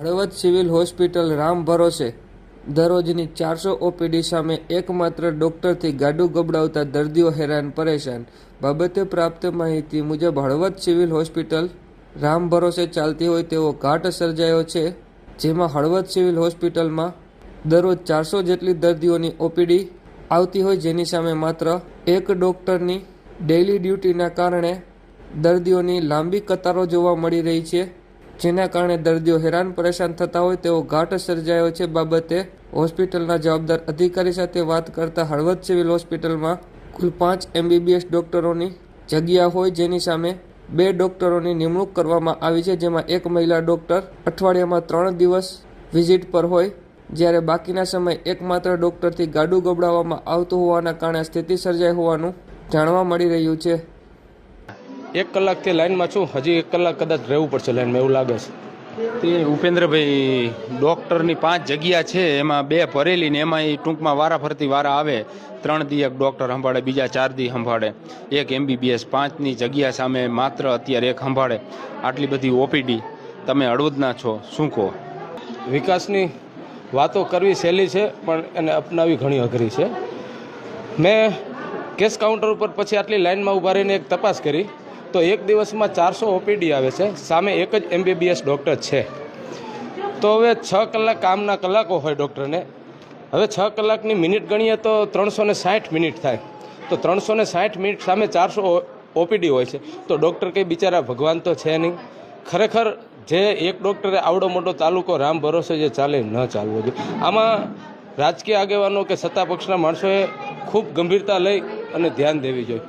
Halvad civil hospital Ram ભરોસે. દરરોજની ચારસો OPD સામે એકમાત્ર ડોક્ટરથી ગાડું ગબડાવતા દર્દીઓ હેરાન પરેશાન. બાબતે પ્રાપ્ત માહિતી મુજબ હળવદ સિવિલ હોસ્પિટલ રામ ભરોસે ચાલતી હોય તેવો ઘાટ સર્જાયો છે, જેમાં હળવદ સિવિલ હોસ્પિટલમાં દરરોજ ચારસો જેટલી દર્દીઓની ઓપીડી આવતી હોય જેની સામે માત્ર એક ડોક્ટરની ડેઇલી ડ્યુટીના કારણે દર્દીઓની લાંબી કતારો જોવા મળી રહી છે. જેના કારણે દર્દીઓ હેરાન પરેશાન થતા હોય તેવો ઘાટ સર્જાયો છે બાબતે હોસ્પિટલના જવાબદાર અધિકારી સાથે વાત કરતા હળવદ સિવિલ હોસ્પિટલમાં કુલ પાંચ એમબીબીએસ ડોક્ટરોની જગ્યા હોય જેની સામે બે ડોક્ટરોની નિમણૂક કરવામાં આવી છે, જેમાં એક મહિલા ડોક્ટર અઠવાડિયામાં ત્રણ દિવસ વિઝિટ પર હોય, જ્યારે બાકીના સમય એકમાત્ર ડોક્ટરથી ગાડું ગબડાવવામાં આવતું હોવાના કારણે સ્થિતિ સર્જાઈ હોવાનું જાણવા મળી રહ્યું છે. એક કલાકથી લાઇનમાં છું. હજી એક કલાક કદાચ રહેવું પડશે લાઇનમાં એવું લાગે છે. તે ઉપેન્દ્રભાઈ ડૉક્ટરની પાંચ જગ્યા છે. એમાં બે ભરેલી ને એમાં એ ટૂંકમાં વારા ફરતી વારા આવે. ત્રણ દી એક ડૉક્ટર સંભાળે બીજા ચાર દી સંભાળે. એક એમબીબીએસ પાંચની જગ્યા સામે માત્ર અત્યારે એક સંભાળે. આટલી બધી ઓપીડી. તમે હળવદના છો. શું કહો? વિકાસની વાતો કરવી સહેલી છે પણ એને અપનાવી ઘણી અઘરી છે. મેં કેસ કાઉન્ટર ઉપર પછી આટલી લાઈનમાં ઊભા રહીને એક તપાસ કરી. તો એક દિવસમાં ચારસો ઓપીડી આવે છે. સામે એક જ એમબીબીએસ ડૉક્ટર છે. તો હવે છ કલાક કામના કલાકો હોય ડૉક્ટરને હવે છ કલાકની મિનિટ ગણીએ તો ત્રણસો ને સાઠ મિનિટ થાય. તો ત્રણસો ને સાઠ મિનિટ સામે ચારસો ઓપીડી હોય છે. તો ડૉક્ટર કંઈ બિચારા ભગવાન તો છે નહીં. ખરેખર જે એક ડૉક્ટરે આવડો મોટો તાલુકો રામ ભરોસે જે ચાલે ન ચાલવો જોઈએ. આમાં રાજકીય આગેવાનો કે સત્તા પક્ષના માણસોએ ખૂબ ગંભીરતા લઈ અને ધ્યાન દેવી જોઈએ.